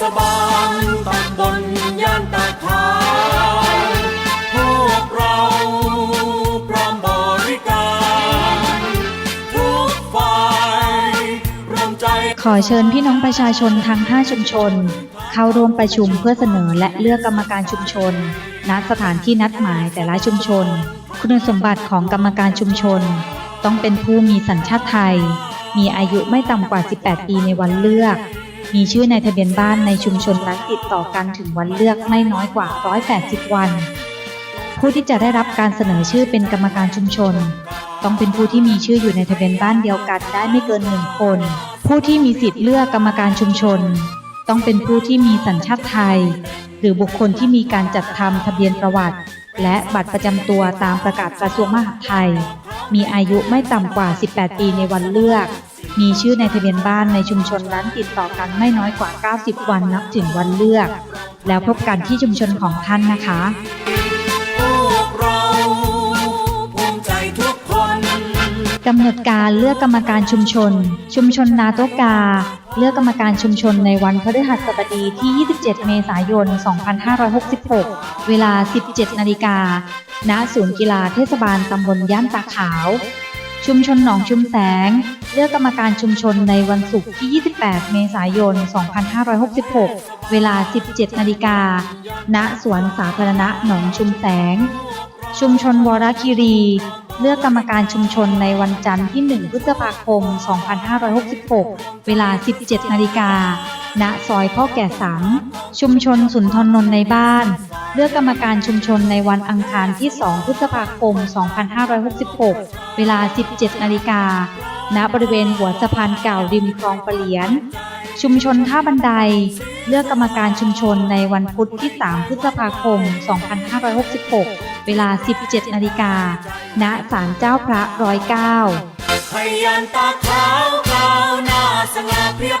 ศบาลตำบลย่านตาขาวพวกเราพร้อมบริการ ทุกฝ่ายรวมใจ ขอเชิญพี่น้องประชาชนทั้ง 5 ชุมชน เข้าร่วมประชุมเพื่อเสนอและเลือกกรรมการชุมชน ณ สถานที่นัดหมายแต่ละชุมชน คุณสมบัติของกรรมการชุมชน ต้องเป็นผู้มีสัญชาติไทย มีอายุไม่ต่ำกว่า 18 ปีในวันเลือก มีชื่อในทะเบียนบ้านในชุมชนนั้นติดต่อกันถึงวันเลือกไม่น้อยกว่า 180 วัน ผู้ที่จะได้รับการเสนอชื่อเป็นกรรมการชุมชน ต้องเป็นผู้ที่มีชื่ออยู่ในทะเบียนบ้านเดียวกันได้ไม่เกินหนึ่งคน ผู้ที่มีสิทธิ์เลือกกรรมการชุมชน ต้องเป็นผู้ที่มีสัญชาติไทย หรือบุคคลที่มีการจัดทำทะเบียนประวัติ และบัตรประจำตัวตามประกาศกระทรวงมหาดไทย มีอายุไม่ต่ำกว่า 18 ปีในวันเลือก มีชื่อในทะเบียนบ้านในชุมชนนั้นติดต่อกันไม่น้อยกว่า 90 วันนับถึงวันเลือก แล้วพบกันที่ชุมชนของท่านนะคะกเราภูมิใจทุกคนกำหนดการเลือกกรรมการชุมชน ชุมชนนาโตกา เลือกกรรมการชุมชนในวันพฤหัสบดีที่ 27 เมษายน 2566 เวลา 17 นาฬิกา ณ ศูนย์กีฬาเทศบาลตำบลย่านตาขาว ชุมชนหนองชุมแสง เลือกกรรมการชุมชนในวันศุกร์ที่ 28 เมษายน 2566 เวลา 17 นาฬิกา ณ สวนสาธารณะหนองชุมแสง ชุมชนวรคีรี เลือกกรรมการชุมชนในวันจันทร์ที่ 1 พฤษภาคม 2566 เวลา 17 นาฬิกา ณ ซอยพ่อแก่สัง ชุมชนสุนทรนนท์ในบ้าน เลือกกรรมการชุมชนในวันอังคารที่ 2 พฤษภาคม 2566 เวลา 17 นาฬิกา ณบริเวณหัวสะพานเก่าริมคลองปะเหลียน ชุมชนท่าบันได เลือกกรรมการชุมชนในวันพุธที่ 3 พฤษภาคม 2566 เวลา 17 นาฬิกา ณ ศาลเจ้าพระร้อยเก้าพยันตาขาวขาวหน้าสง่าเพียบ